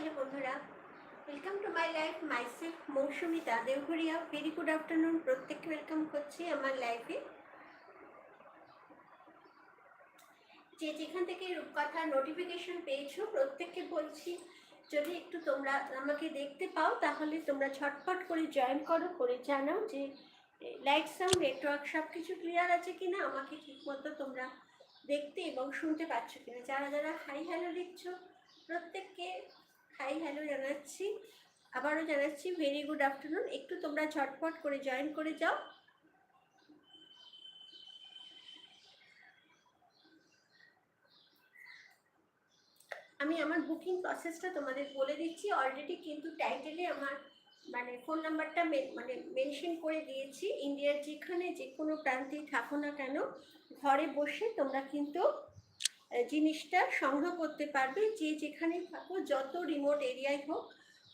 Hello বন্ধুরা welcome to my life myself Mousumita Deoghoria very good afternoon প্রত্যেককে welcome করছি আমার লাইফে যে যেখান থেকে রূপকথা নোটিফিকেশন পেয়েছ, প্রত্যেককে বলছি, যদি একটু তোমরা আমাকে দেখতে পাও, তাহলে তোমরা ছটফট করে জয়েন করো, করে জানাও যে লাইট সাউন্ড নেটওয়ার্ক সব কিছু ক্লিয়ার আছে কিনা, আমাকে ঠিকমতো তোমরা দেখতে এবং শুনতে পাচ্ছ কিনা। যারা যারা হাই হ্যালো লিখছো, প্রত্যেককে হাই হ্যালো জানাচ্ছি। আবারও জানাচ্ছি ভেরি গুড আফটারনুন একটু তোমরা ঝটপট করে জয়েন করে যাও। আমি আমার বুকিং প্রসেসটা তোমাদের বলে দিচ্ছি। অলরেডি কিন্তু টাইটেলে আমার মানে ফোন নাম্বারটা মানে মেনশন করে দিয়েছি। ইন্ডিয়ার যেখানে যে কোনো প্রান্তেই থাকো না কেন, ঘরে বসে তোমরা কিন্তু জিনিসটা সংগ্রহ করতে পারবে যে যেখানে থাকো, যত রিমোট এরিয়ায় হোক,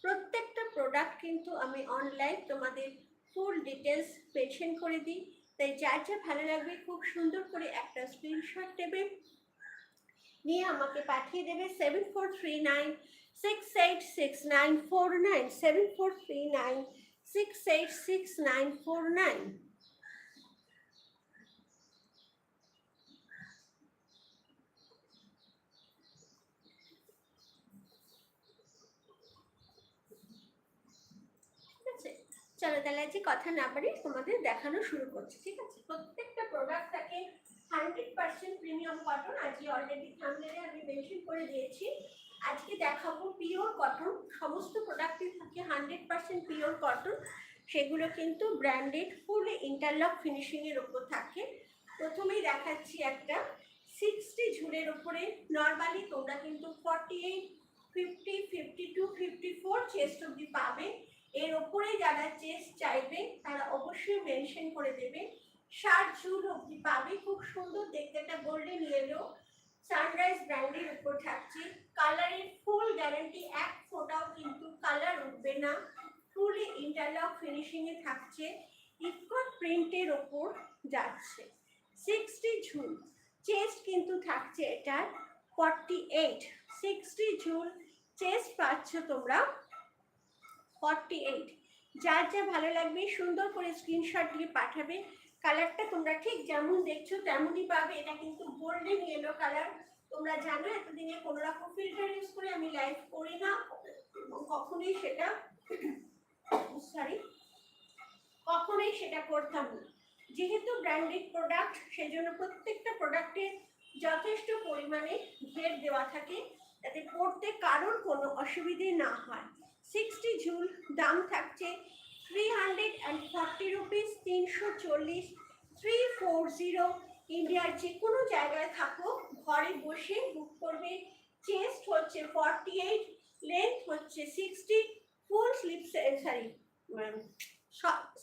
প্রত্যেকটা প্রোডাক্ট কিন্তু আমি অনলাইন তোমাদের ফুল ডিটেলস মেনশন করে দিই। তাই যার যা ভালো লাগবে, খুব সুন্দর করে একটা স্ক্রিনশট দেবে, নিয়ে আমাকে পাঠিয়ে দেবে seven four three nine six eight six nine four nine seven four three nine six eight six nine four nine চলো তাহলে কথা না পারি তোমাদের দেখানো শুরু করছি, ঠিক আছে? প্রত্যেকটা প্রোডাক্ট থাকে হান্ড্রেড পার্সেন্ট প্রিমিয়াম কটন আজকে অলরেডি থামলেনে আমি মেনশন করে দিয়েছি। আজকে দেখাবো পিওর কটন সমস্ত প্রোডাক্টই থাকে হান্ড্রেড পার্সেন্ট পিওর কটন সেগুলো কিন্তু ব্র্যান্ডেড ফুল ইন্টারলক ফিনিশিংয়ের ওপর থাকে। প্রথমেই দেখাচ্ছি একটা সিক্সটি ঝুলের ওপরে নর্মালি তোমরা কিন্তু forty eight fifty fifty two fifty four chest অব্দি পাবে। এর ওপরে যারা চেস চাইবে, তারা অবশ্যই মেনশন করে দেবে। ষাট ঝুল অব্দি পাবে। খুব সুন্দর দেখতে একটা গোল্ডেন ইয়েলো সানরাইজ ব্র্যান্ডের উপর থাকছে। কালারের ফুল গ্যারান্টি এক ফোটাও কিন্তু কালার উঠবে না। ফুলি ইন্টারলক ফিনিশিংয়ে থাকছে। ইকট প্রিন্টের ওপর যাচ্ছে। সিক্সটি ঝুল চেস্ট কিন্তু থাকছে এটার ফর্টি এইট সিক্সটি ঝুল চেস্ট পাচ্ছ তোমরা ফর্টি এইট যার যা ভালো লাগবে, সুন্দর করে স্ক্রিনশট দিয়ে পাঠাবে। কালারটা তোমরা ঠিক যেমন দেখছ, তেমনই পাবে। এটা কিন্তু গোল্ডেন ইয়েলো কালার তোমরা জানো, এতদিনে কোনো রকম ফিল্টার ইউজ করে আমি লাইভ করি না। কখনোই সেটা সরি কখনোই সেটা করতাম না। যেহেতু ব্র্যান্ডেড প্রোডাক্ট সেজন্য প্রত্যেকটা প্রোডাক্টে যথেষ্ট পরিমাণে ঘের দেওয়া থাকে। যাতে পড়তে কারোর কোনো অসুবিধে না হয়। সিক্সটি ঝুল দাম থাকছে three hundred and forty rupees তিনশো চল্লিশ থ্রি ফোর জিরো ইন্ডিয়ার যে কোনো জায়গায় থাকো, ঘরে বসে বুক করবে। চেস্ট হচ্ছে ফর্টি এইট লেন্থ হচ্ছে sixty full slips sorry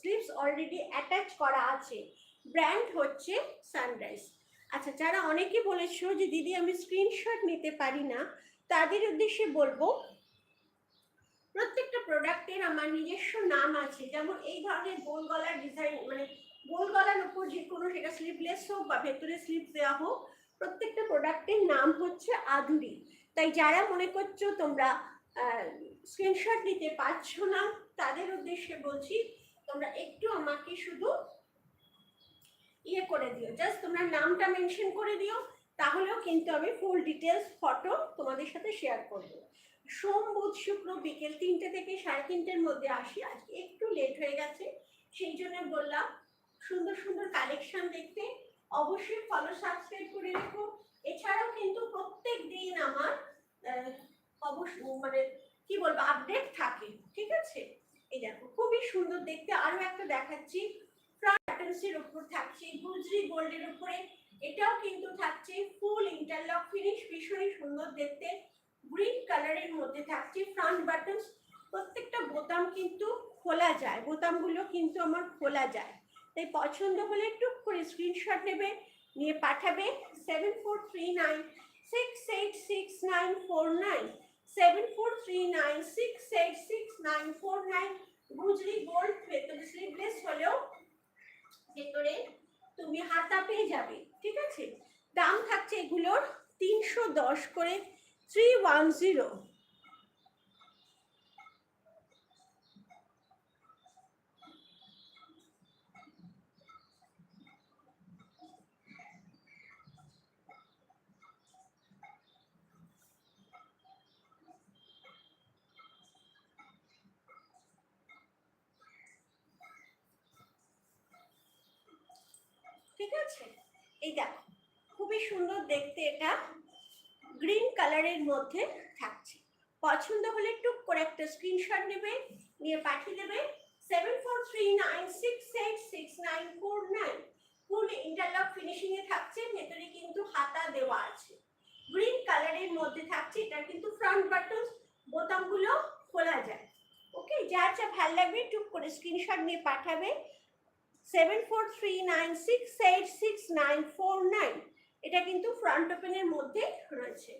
slips already attach করা আছে। ব্র্যান্ড হচ্ছে সানরাইজ আচ্ছা যারা অনেকে বলেছ যে, দিদি, আমি স্ক্রিনশট নিতে পারি না, তাদের উদ্দেশ্যে বলব প্রত্যেকটা প্রোডাক্টের আমার নিজস্ব নাম আছে। যেমন এই ধরনের গোল গলার ডিজাইন মানে গোল গলার উপর যে কোনো সেটা স্লিপলেস হোক বা ভেতরে স্লিপ দেওয়া হোক, প্রত্যেকটা প্রোডাক্টের নাম হচ্ছে আদুরি। তাই যারা মনে করছ তোমরা স্ক্রিনশট নিতে পারছ না, তাদের উদ্দেশ্যে বলছি, তোমরা একটু আমাকে শুধু ইয়ে করে দিও। জাস্ট তোমরা নামটা মেনশন করে দিও, তাহলেও কিন্তু আমি ফুল ডিটেলস ফটো তোমাদের সাথে শেয়ার করব। সোম, বুধ, শুক্র বিকেল তিনটে থেকে সাড়ে তিনটের মধ্যে আসি। আজকে একটু লেট হয়ে গেছে, সেই জন্য বললাম সুন্দর সুন্দর কালেকশন দেখতে। অবশ্যই ফলো সাবস্ক্রাইব করে রেখো। এছাড়াও কিন্তু প্রত্যেক দিন আমার অবশ্য মানে কি বলব আপডেট থাকে, ঠিক আছে? এই দেখো, খুবই সুন্দর দেখতে। আরও একটা দেখাচ্ছি ফ্রন্টের উপর থাকছে, গুজরি গোল্ডের উপরে। এটাও কিন্তু থাকছে ফুল ইন্টারলক ফিনিশ ভীষণই সুন্দর দেখতে। গ্রিন কালারের মধ্যে থাকছে ফ্রন্ট বাটনস প্রত্যেকটা বোতাম কিন্তু খোলা যায়, বোতামগুলো কিন্তু আমার খোলা যায়। তাই পছন্দ হলে একটু করে স্ক্রিনশট নেবে, নিয়ে পাঠাবে seven four three nine six eight six nine four nine seven four three nine six eight six nine four nine Gujri gold ভেতরে স্লিভলেস হলেও ভেতরে তুমি হাতা পেয়ে যাবে, ঠিক আছে? দাম থাকছে এগুলোর তিনশো দশ করে থ্রি ওয়ান জিরো ঠিক আছে? এই দেখো খুবই সুন্দর দেখতে এটা। গ্রিন কালারের মধ্যে থাকছে। পছন্দ হলে টুক করে একটা স্ক্রিনশট নেবে, নিয়ে পাঠিয়ে দেবে। Seven four three nine six eight six nine four nine full interlock finishing এ থাকছে, ভেতরে কিন্তু হাতা দেওয়া আছে। গ্রিন কালারের মধ্যে থাকছে এটা কিন্তু ফ্রন্ট বাটন বোতামগুলো খোলা যায়। ওকে যার যা ভালো লাগবে টুক করে স্ক্রিনশট নিয়ে পাঠাবে। Seven four three nine six eight six nine four nine এটা কিন্তু ফ্রন্ট ওপেনের মধ্যে রয়েছে।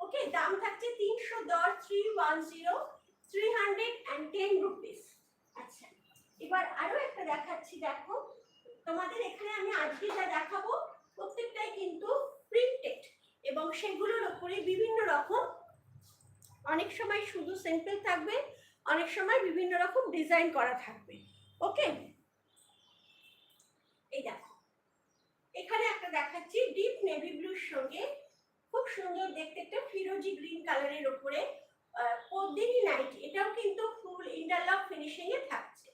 ওকে দাম থাকছে তিনশো দশ three one zero three hundred and ten rupees আচ্ছা এবার আরও একটা দেখাচ্ছি, দেখো। তোমাদের এখানে আমি আজকে যা দেখাবো, প্রত্যেকটাই কিন্তু প্রিন্টেড এবং সেগুলোর উপরে বিভিন্ন রকম, অনেক সময় শুধু সিম্পল থাকবে, অনেক সময় বিভিন্ন রকম ডিজাইন করা থাকবে। ওকে এই দেখো। এখানে একটা দেখাচ্ছি ডিপ নেভি ব্লুর সঙ্গে খুব সুন্দর দেখতে একটা ফিরোজি গ্রিন কালারের উপরে পদ্মিনী নাইটি এটাও কিন্তু ফুল ইন্টারলক ফিনিশিং এ থাকছে।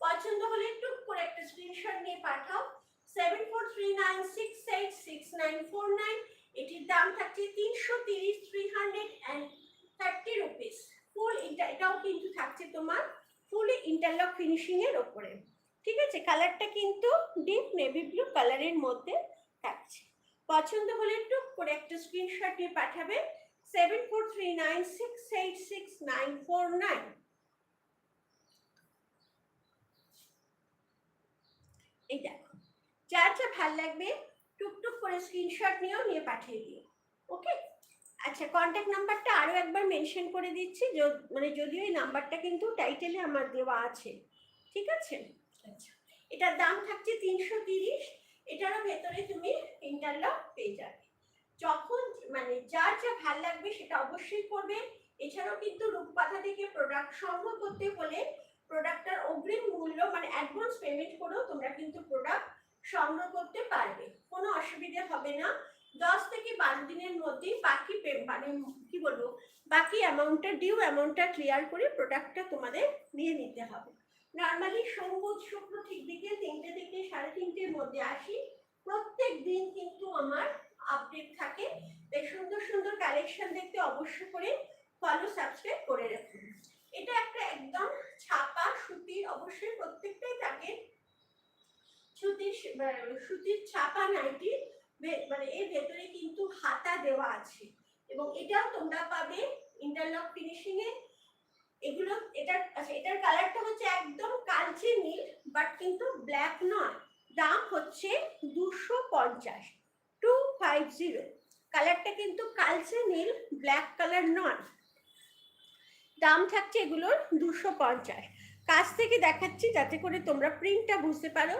পছন্দ হলে টুক করে একটা স্ক্রিনশট নিয়ে পাঠাও। Seven four three nine six eight six nine four nine এটির দাম থাকছে তিনশো তিরিশ three hundred and thirty rupees full এটাও কিন্তু থাকছে তোমার ফুল ইন্টারলক ফিনিশিং এর ওপরে। ঠিক আছে? কালারটা কিন্তু ডিপ নেভি ব্লু কালারের মধ্যে থাকছে। পছন্দ হলে টুক করে একটা স্ক্রিনশট নিয়ে পাঠাবে seven four three nine six eight six nine four nine এই দেখো। যার যা ভালো লাগবে টুকটুক করে স্ক্রিনশট নিয়েও নিয়ে পাঠিয়ে দিও। ওকে আচ্ছা কন্ট্যাক্ট নাম্বারটা আরও একবার মেনশন করে দিচ্ছি। মানে যদিও এই নাম্বারটা কিন্তু টাইটেলে আমার দেওয়া আছে। ঠিক আছে? এটার দাম থাকছে তিনশো তিরিশ, এটারও ভেতরে তুমি ইন্টারলক পেয়ে যাবে। যখন মানে যার যা ভালো লাগবে সেটা অবশ্যই করবে। এছাড়াও কিন্তু রূপপাথা থেকে প্রোডাক্ট সংগ্রহ করতে হলে প্রোডাক্টটার অগ্রিম মূল্য মানে অ্যাডভান্স পেমেন্ট করেও তোমরা কিন্তু প্রোডাক্ট সংগ্রহ করতে পারবে। কোনো অসুবিধে হবে না। দশ থেকে বারো দিনের মধ্যেই বাকি মানে কি বলব? বাকি অ্যামাউন্টটা ডিউ অ্যামাউন্টটা ক্লিয়ার করে প্রোডাক্টটা তোমাদের নিয়ে নিতে হবে। নর্মালি বুধ শুক্র ঠিক বিকেল তিনটে থেকে সাড়ে তিনটের মধ্যে আসি। প্রত্যেক দিন কিন্তু আমার আপডেট থাকে। তাই সুন্দর সুন্দর কালেকশন দেখতে অবশ্য করে ফলো সাবস্ক্রাইব করে রাখুন। এটা একটা একদম ছাপা সুতির অবশ্যই প্রত্যেকটাই থাকে। সুতির সুতির ছাপা নাইটি মানে এর ভেতরে কিন্তু হাতা দেওয়া আছে। এবং এটাও তোমরা পাবে ইন্টারলক ফিনিশিং এ। এগুলো, এটার আচ্ছা এটার কালারটা হচ্ছে একদম কালচে নীল বাট কিন্তু ব্ল্যাক নয়। দাম হচ্ছে দুশো পঞ্চাশ টু ফাইভ জিরো কালারটা কিন্তু কালচে নীল ব্ল্যাক কালার নয়। দাম থাকছে এগুলোর দুশো পঞ্চাশ। কাছ থেকে দেখাচ্ছি যাতে করে তোমরা প্রিন্টটা বুঝতে পারো।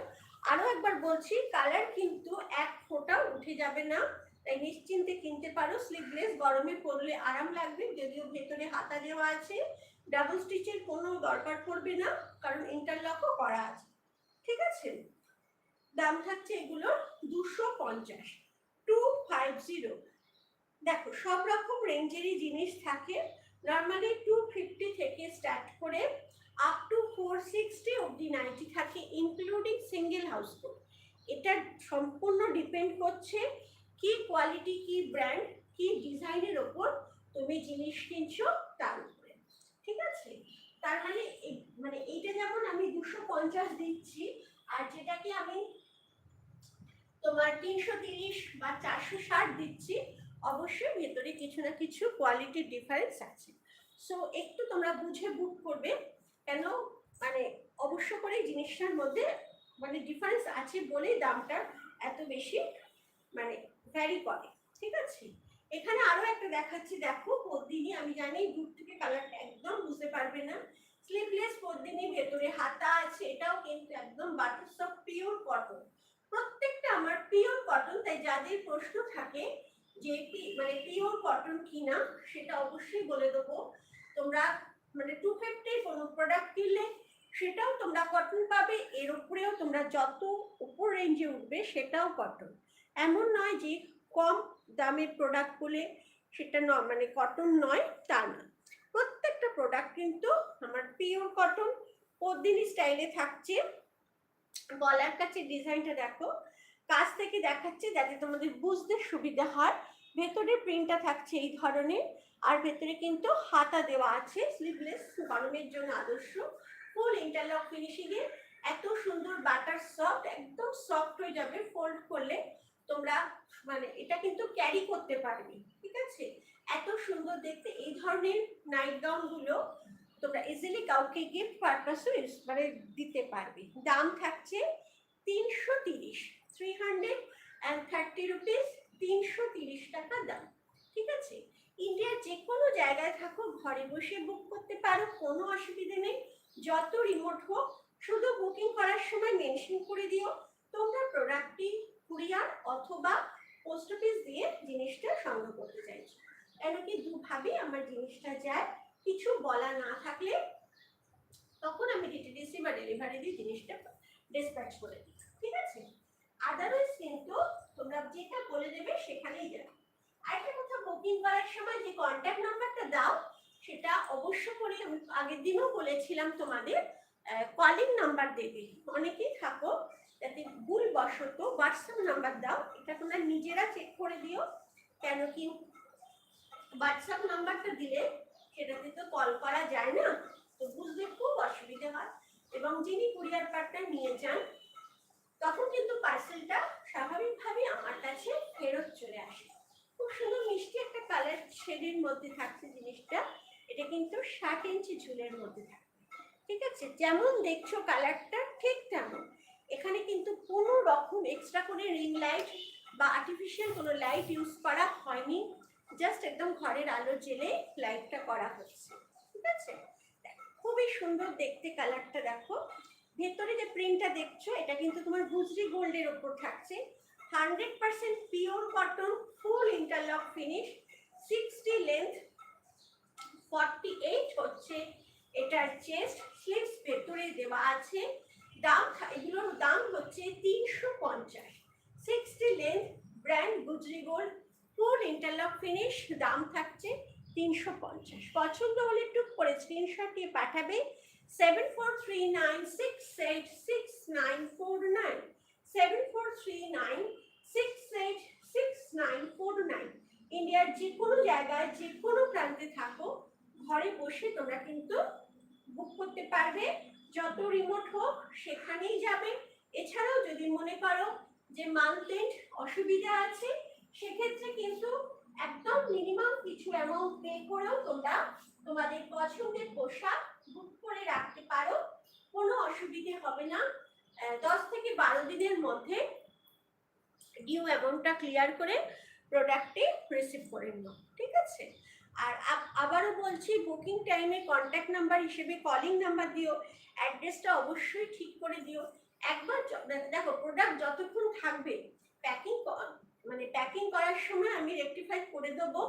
আরও একবার বলছি কালার কিন্তু এক ফোঁটাও উঠে যাবে না। তাই নিশ্চিন্তে কিনতে পারো। স্লিভলেস গরমে পরলে আরাম লাগবে, যদিও ভেতরে হাতা দেওয়া আছে। ডাবল স্টিচের কোনো দরকার পড়বে না, কারণ ইন্টারলকও করা আছে। ঠিক আছে? দাম থাকছে এগুলো দুশো পঞ্চাশ। টু ফাইভ জিরো দেখো, সব রকম রেঞ্জেরই জিনিস থাকে। নর্মালি টু ফিফটি থেকে স্টার্ট করে আপ টু ফোর সিক্সটি অবধি নাইনটি থাকে ইনক্লুডিং সিঙ্গেল হাউস কোড এটা সম্পূর্ণ ডিপেন্ড করছে কি কোয়ালিটি কি ব্র্যান্ড কি ডিজাইনের ওপর তুমি জিনিস কিনছো তার ঠিক আছে? তার মানে মানে এইটা যেমন আমি দুশো পঞ্চাশ দিচ্ছি, আর যেটাকে আমি তোমার তিনশো তিরিশ বা চারশো ষাট দিচ্ছি, অবশ্যই ভেতরে কিছু না কিছু কোয়ালিটির ডিফারেন্স আছে। সো একটু তোমরা বুঝে বুক করবে কেন? মানে অবশ্য করে জিনিসটার মধ্যে মানে ডিফারেন্স আছে বলেই দামটা এত বেশি মানে ভ্যারি করে, ঠিক আছে? এখানে আরও একটা দেখাচ্ছি, দেখো পদ্মিনী আমি জানি দূর থেকে কালারটা একদম বুঝতে পারবে না। স্লিভলেস পদ্মিনী ভেতরে হাতা আছে, এটাও কিন্তু একদম বাটার সব পিওর কটন প্রত্যেকটা আমার পিওর কটন তাই যাদের প্রশ্ন থাকে যে মানে পিওর কটন কিনা, সেটা অবশ্যই বলে দেবো। তোমরা মানে টু ফিফটির কোনো প্রোডাক্ট কিনলে, সেটাও তোমরা কটন পাবে, এর উপরেও তোমরা যত উপর রেঞ্জে উঠবে, সেটাও কটন এমন নয় যে কম দামের প্রোডাক্ট বলে সেটা ন মানে কটন নয়, তা না। প্রত্যেকটা প্রোডাক্ট কিন্তু আমার পিওর কটন পদ্মিনী স্টাইলে থাকছে। গলার কাছে ডিজাইনটা দেখো, কাছ থেকে দেখাচ্ছে যাতে তোমাদের বুঝতে সুবিধা হয়। ভেতরে প্রিন্টটা থাকছে এই ধরনের, আর ভেতরে কিন্তু হাতা দেওয়া আছে স্লিভলেস গরমের জন্য আদর্শ। ফুল ইন্টারলক ফিনিশিংয়ে এত সুন্দর বাটার সফট একদম সফট হয়ে যাবে ফোল্ড করলে। তোমরা মানে এটা কিন্তু ক্যারি করতে পারবে, ঠিক আছে? এত সুন্দর দেখতে, এই ধরনের নাইট গাউনগুলো তোমরা ইজিলি কাউকে গিফট পারপাসও মানে দিতে পারবে। দাম থাকছে তিনশো তিরিশ three hundred and thirty rupees তিনশো তিরিশ টাকা দাম, ঠিক আছে? ইন্ডিয়ার যে কোনো জায়গায় থাকো, ঘরে বসে বুক করতে পারো, কোনো অসুবিধে নেই। যত রিমোট হোক, শুধু বুকিং করার সময় মেনশন করে দিও, তোমরা প্রোডাক্টটি কুরিয়ার অথবা পোস্ট অফিস দিয়ে জিনিসটা সংগ্রহ করতে চাইছি। কেন কি দুভাবে আমার জিনিসটা যায়, কিছু বলা না থাকলে তখন আমি ডিটিডিসি বা ডেলিভারি দিয়ে জিনিসটা ডিসপ্যাচ করে দিই, ঠিক আছে? আদারওয়াইজ কিন্তু তোমরা যেটা বলে দেবে সেখানেই যাবে। আরেকটা কথা বুকিং করার সময় যে কন্ট্যাক্ট নাম্বারটা দাও, সেটা অবশ্য করে আগের দিনও বলেছিলাম তোমাদের কলিং নাম্বার দেবে। অনেকেই থাকো যাতে ভুল বশত হোয়াটসঅ্যাপ নাম্বার দাও, এটা তোমরা নিজেরা চেক করে দিও কেন কি হোয়াটসঅ্যাপ নাম্বারটা দিলে সেটাতে তো কল করা যায় না, তো বুঝতে খুব অসুবিধা হয়। এবং যিনি কুরিয়ার কার্ডটা নিয়ে যান, তখন কিন্তু পার্সেলটা স্বাভাবিকভাবে আমার কাছে ফেরত চলে আসে। খুব সুন্দর মিষ্টি একটা কালার শেডের মধ্যে থাকছে জিনিসটা, এটা কিন্তু ষাট ইঞ্চি ঝুলের মধ্যে থাকবে। ঠিক আছে? যেমন দেখছ কালারটা ঠিক তেমন। এখানে কিন্তু কোনো রকম এক্সট্রা করে রিং লাইট বা আর্টিফিশিয়াল কোনো লাইট ইউজ করা হয়নি। জাস্ট একদম ঘরের আলো জেলে লাইটটা করা হচ্ছে। ঠিক আছে? খুবই সুন্দর দেখতে কালারটা দেখো। ভেতরে যে প্রিন্টটা দেখছ, এটা কিন্তু তোমার গুজরি গোল্ডের ওপর থাকছে। Hundred percent pure cotton full interlock finish sixty length forty eight হচ্ছে এটার চেস্ট স্লিভস ভেতরে দেওয়া আছে। দাম এগুলোর দাম হচ্ছে তিনশো পঞ্চাশ। Sixty length brand Gujri gold, full interlock finish দাম থাকছে তিনশো পঞ্চাশ। পছন্দ হলে টুক করে স্ক্রিনশট দিয়ে পাঠাবে। Seven four three nine six eight six nine four nine seven four three nine six eight six nine four nine ইন্ডিয়ার যে কোনো জায়গায়, যে কোনো প্রান্তে থাকো, ঘরে বসে তোমরা কিন্তু বুক করতে পারবে। যত রিমোট হোক, সেখানেই যাবে। এছাড়াও যদি মনে করো যে মান্থ অসুবিধা আছে, সেক্ষেত্রে কিন্তু একদম মিনিমাম কিছু অ্যামাউন্ট পে করেও তোমরা তোমাদের পছন্দের পোশাক বুক করে রাখতে পারো। কোনো অসুবিধে হবে না। দশ থেকে বারো দিনের মধ্যে ডিউ অ্যামাউন্টটা ক্লিয়ার করে প্রোডাক্টটি রিসিভ করে নিও। ঠিক আছে? আর আবারও বলছি বুকিং টাইমে কন্ট্যাক্ট নাম্বার হিসেবে কলিং নাম্বার দিও অ্যাড্রেসটা অবশ্যই ঠিক করে দিও। একবার দেখো প্রোডাক্ট যতক্ষণ থাকবে প্যাকিং মানে প্যাকিং করার সময় আমি রেকটিফাই করে দেবো।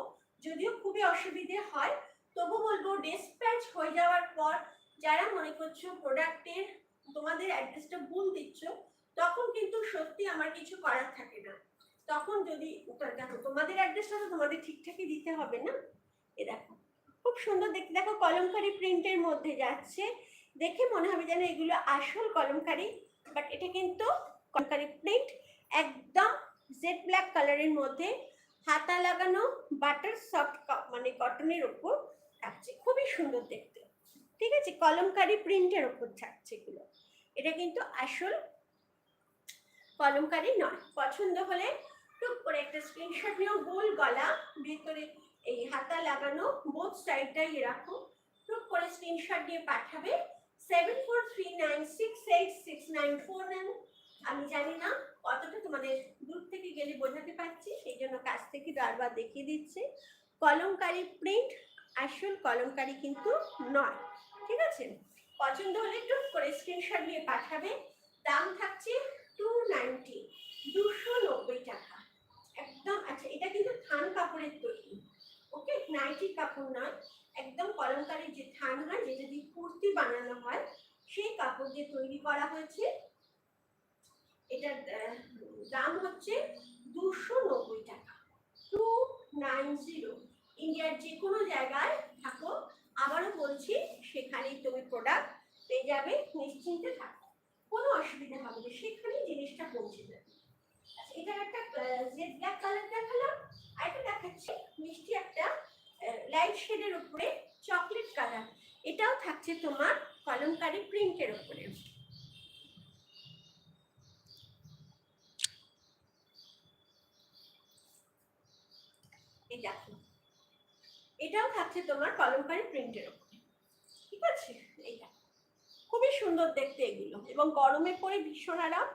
যদিও খুবই অসুবিধে হয়, তবু বলব ডিসপ্যাচ হয়ে যাওয়ার পর যারা মনে করছ প্রোডাক্টের তোমাদের অ্যাড্রেসটা ভুল দিচ্ছ, তখন কিন্তু সত্যি আমার কিছু করার থাকে না। তখন যদি দেখো তোমাদের অ্যাড্রেসটা তো তোমাদের ঠিকঠাকই দিতে হবে না? দেখো। খুব সুন্দর দেখতে। দেখো কলমকারি প্রিন্টের মধ্যে যাচ্ছে। দেখে মনে হবে যেন এগুলো আসল কলমকারি বাট এটা কিন্তু কলমকারি প্রিন্ট একদম জেড ব্ল্যাক কালারের মধ্যে। হাতা লাগানো বাটার সফট মানে কটনের ওপর থাকছে। খুবই সুন্দর দেখতে। ঠিক আছে? কলমকারি প্রিন্টের ওপর থাকছে এগুলো। এটা কিন্তু আসল কলমকারি নয়। পছন্দ হলে টুক করে একটা স্ক্রিনশট নিও গোল গলা ভেতরে এই হাতা লাগানো বোথ সাইডটাই রাখো। টুক করে স্ক্রিনশট দিয়ে পাঠাবে। Seven four three nine six eight six nine four nine আমি জানি না কতটা তোমাদের দূর থেকে গেলে বোঝাতে পারছি, সেই জন্য কাছ থেকে বারবার দেখিয়ে দিচ্ছি। কলমকারি প্রিন্ট আসল কলমকারি কিন্তু নয়। ঠিক আছে? পছন্দ হলে টুক করে স্ক্রিনশট নিয়ে পাঠাবে। দাম থাকছে টু নাইনটি দুশো নব্বই টাকা। একদম আচ্ছা এটা কিন্তু থান কাপড়ের তৈরি। ওকে নাইটি কাপড় নয়, একদম কলমকারীর যে হয়, যেটা দিয়ে কুর্তি বানানো হয়, সেই কাপড় দিয়ে তৈরি করা হয়েছে। এটার দাম হচ্ছে দুশো নব্বই টাকা। Two nine zero. ইন্ডিয়ার যে কোনো জায়গায় থাকো, আবারও বলছি, সেখানেই তুমি প্রোডাক্ট পেয়ে যাবে, নিশ্চিন্তে থাকো। কোনো অসুবিধা হবে না, সেখানেই জিনিসটা পৌঁছে যাবে থাকছে তোমার কলমকারি প্রিন্টের দেখো, এটাও থাকছে তোমার কলমকারি প্রিন্টের ওপরে ঠিক আছে? এইটা খুবই সুন্দর দেখতে এগুলো। এবং গরমে পরে ভীষণ আরাম।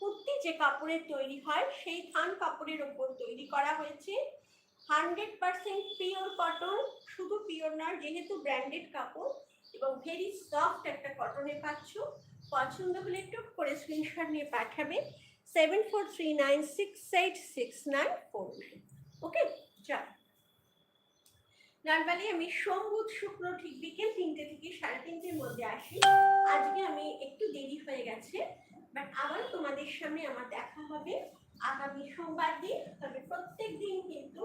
কুর্তি যে কাপড়ের তৈরি হয়, সেই থান কাপড়ের ওপর তৈরি করা হয়েছে। হান্ড্রেড পার্সেন্ট পিওর কটন শুধু যেহেতু ব্র্যান্ডেড কাপড় এবং ভেরি সফট একটা কটনে পাচ্ছ, পছন্দ হলে একটু করে স্ক্রিনশট নিয়ে পাঠাবে সেভেন ফোর ওকে চল। নর্মালি আমি সোম বুধ শুক্র ঠিক বিকেল তিনটে থেকে সাড়ে তিনটের মধ্যে আসি। আজকে আমি একটু দেরি হয়ে গেছে বাট আবার তোমাদের সামনে আমার দেখা হবে। আগামী সোমবার দিন, তবে প্রত্যেক দিন কিন্তু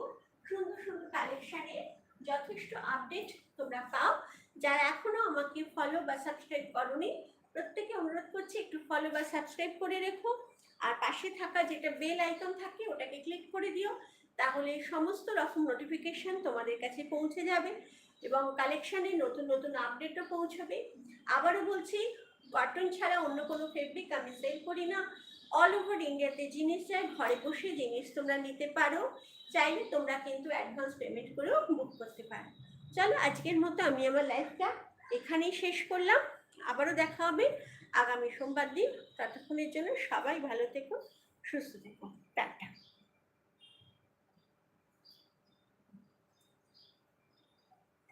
সুন্দর সুন্দর কালেকশানের যথেষ্ট আপডেট তোমরা পাও। যারা এখনও আমাকে ফলো বা সাবস্ক্রাইব করোনি, প্রত্যেকে অনুরোধ করছি একটু ফলো বা সাবস্ক্রাইব করে রেখো। আর পাশে থাকা যেটা বেল আইকন থাকে, ওটাকে ক্লিক করে দিও। তাহলে সমস্ত রকম নোটিফিকেশন তোমাদের কাছে পৌঁছে যাবে এবং কালেকশানে নতুন নতুন আপডেটও পৌঁছবে। আবারও বলছি কটন ছাড়া অন্য কোনো ফেব্রিক আমি সেল করি না। অল ওভার ইন্ডিয়াতে জিনিস যায়, ঘরে বসে জিনিস তোমরা নিতে পারো। চাইলে তোমরা কিন্তু অ্যাডভান্স পেমেন্ট করেও বুক করতে পারো। চলো আজকের মতো আমি আমার লাইফটা এখানেই শেষ করলাম। আবারও দেখা হবে আগামী সোমবার দিন। ততক্ষণের জন্য সবাই ভালো থেকো, সুস্থ থেকো। টাটা।